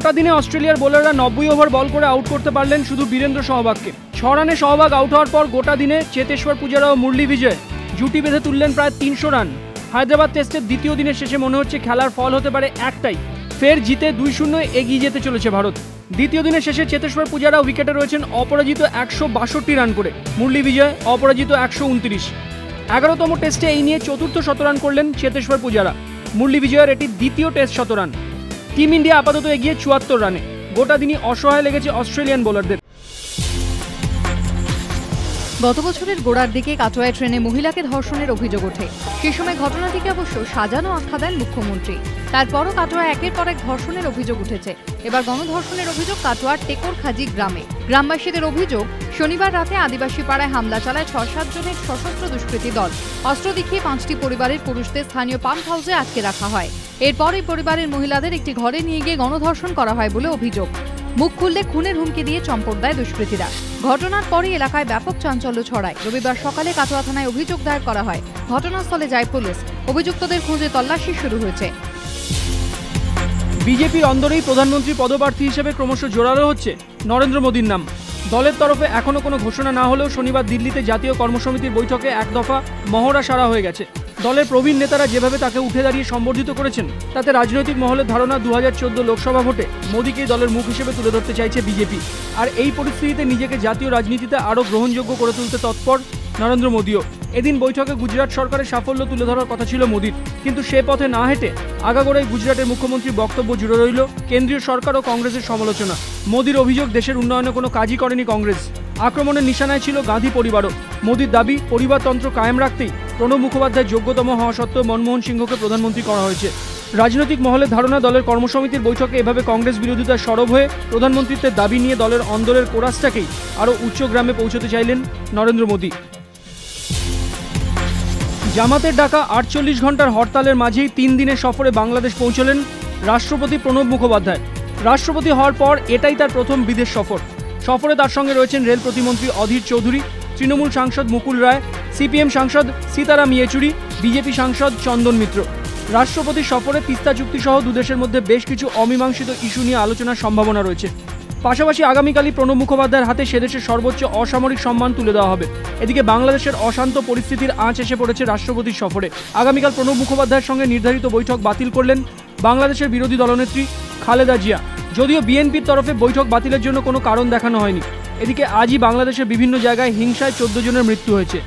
গোটা দিনে অস্ট্রেলিয়ার বোলাররা নব্বই ওভার বল করে আউট করতে পারলেন শুধু বীরেন্দ্র সহবাগকে। ছ রানে সহবাগ আউট হওয়ার পর গোটা দিনে চেতেশ্বর পূজারা ও মুরলী বিজয় জুটি বেঁধে তুললেন প্রায় তিনশো রান। হায়দ্রাবাদ টেস্টের দ্বিতীয় দিনের শেষে মনে হচ্ছে খেলার ফল হতে পারে একটাই। ফের জিতে দুই শূন্য এগিয়ে যেতে চলেছে ভারত। দ্বিতীয় দিনের শেষে চেতেশ্বর পূজারা উইকেটে রয়েছেন অপরাজিত একশো বাষট্টি রান করে। মুরলী বিজয়, অপরাজিত একশো উনত্রিশ। এগারোতম টেস্টে এই নিয়ে চতুর্থ শতরান করলেন চেতেশ্বর পূজারা। মুরলী বিজয়ের এটি দ্বিতীয় টেস্ট শতরান। টিম ইন্ডিয়া আপাতত এগিয়ে চুয়াত্তর রানে। গোটা দিনই অসহায় লেগেছে অস্ট্রেলিয়ান বোলারদের। গত বছরের গোড়ার দিকে কাটোয়ায় ট্রেনে মহিলাকে ধর্ষণের অভিযোগ ওঠে। সে সময় ঘটনাটিকে অবশ্য সাজানো আখ্যা দেন মুখ্যমন্ত্রী। তারপরও কাটোয়া একের পর এক ধর্ষণের অভিযোগ উঠেছে। এবার গণধর্ষণের অভিযোগ কাটোয়ার টেকর খাজি গ্রামে। গ্রামবাসীদের অভিযোগ, শনিবার রাতে আদিবাসী পাড়ায় হামলা চালায় ছ সাত জনের সশস্ত্র দুষ্কৃতী দল। অস্ত্র দেখিয়ে পাঁচটি পরিবারের পুরুষদের স্থানীয় পাম্প হাউসে আটকে রাখা হয়। এরপরই পরিবারের মহিলাদের একটি ঘরে নিয়ে গিয়ে গণধর্ষণ করা হয় বলে অভিযোগ। মুখ খুললে খুনের হুমকি দিয়ে চম্পট দেয় দুষ্কৃতীরা। ঘটনার পরই এলাকায় ব্যাপক চাঞ্চল্য ছড়ায়। রবিবার সকালে কাটোয়া থানায় অভিযোগ দায়ের করা হয়। ঘটনাস্থলে যায় পুলিশ। অভিযুক্তদের খুঁজে তল্লাশি শুরু হয়েছে। বিজেপির অন্দরেই প্রধানমন্ত্রী পদপ্রার্থী হিসেবে ক্রমশ জোরালো হচ্ছে নরেন্দ্র মোদীর নাম। দলের তরফে এখনও কোনো ঘোষণা না হলেও শনিবার দিল্লিতে জাতীয় কর্মসমিতির বৈঠকে এক দফা মহড়া সারা হয়ে গেছে। দলের প্রবীণ নেতারা যেভাবে তাকে উঠে দাঁড়িয়ে সম্বর্ধিত করেছেন, তাতে রাজনৈতিক মহলের ধারণা দু হাজার চোদ্দ লোকসভা ভোটে মোদীকেই দলের মুখ হিসেবে তুলে ধরতে চাইছে বিজেপি। আর এই পরিস্থিতিতে নিজেকে জাতীয় রাজনীতিতে আরও গ্রহণযোগ্য করে তুলতে তৎপর নরেন্দ্র মোদীও। এদিন বৈঠকে গুজরাট সরকারের সাফল্য তুলে ধরার কথা ছিল মোদীর। কিন্তু সে পথে না হেঁটে আগাগোড়াই গুজরাটের মুখ্যমন্ত্রীর বক্তব্য জুড়ে রইল কেন্দ্রীয় সরকার ও কংগ্রেসের সমালোচনা। মোদীর অভিযোগ দেশের উন্নয়নে কোনো কাজই করেনি কংগ্রেস। আক্রমণের নিশানায় ছিল গান্ধী পরিবারও। মোদীর দাবি, পরিবারতন্ত্র কায়েম রাখতেই প্রণব মুখোপাধ্যায় যোগ্যতম হওয়া সত্ত্বেও মনমোহন সিংহকে প্রধানমন্ত্রী করা হয়েছে। রাজনৈতিক মহলের ধারণা, দলের কর্মসমিতির বৈঠকে এভাবে কংগ্রেস বিরোধিতা সরব হয়ে প্রধানমন্ত্রীত্বের দাবি নিয়ে দলের অন্দরের কোরাসটাকেই আরও উচ্চগ্রামে পৌঁছতে চাইলেন নরেন্দ্র মোদী। জামাতের ডাকা আটচল্লিশ ঘণ্টার হরতালের মাঝেই তিন দিনের সফরে বাংলাদেশ পৌঁছলেন রাষ্ট্রপতি প্রণব মুখোপাধ্যায়। রাষ্ট্রপতি হওয়ার পর এটাই তার প্রথম বিদেশ সফর। সফরে তার সঙ্গে রয়েছেন রেল প্রতিমন্ত্রী অধীর চৌধুরী, তৃণমূল সাংসদ মুকুল রায়, সিপিএম সাংসদ সীতারাম ইয়েচুরি, বিজেপি সাংসদ চন্দন মিত্র। রাষ্ট্রপতি সফরে তিস্তা চুক্তি সহ দুদেশের মধ্যে বেশ কিছু অমীমাংসিত ইস্যু নিয়ে আলোচনার সম্ভাবনা রয়েছে। পাশাপাশি আগামীকালই প্রণব মুখোপাধ্যায়ের হাতে সেদেশের সর্বোচ্চ অসামরিক সম্মান তুলে দেওয়া হবে। এদিকে বাংলাদেশের অশান্ত পরিস্থিতির আঁচ এসে পড়েছে রাষ্ট্রপতির সফরে। আগামীকাল প্রণব মুখোপাধ্যায়ের সঙ্গে নির্ধারিত বৈঠক বাতিল করলেন বাংলাদেশের বিরোধী দলনেত্রী খালেদা জিয়া। যদিও বিএনপির তরফে বৈঠক বাতিলের জন্য কোনো কারণ দেখানো হয়নি। এদিকে আজই বাংলাদেশের বিভিন্ন জায়গায় হিংসায় চোদ্দ জনের মৃত্যু হয়েছে।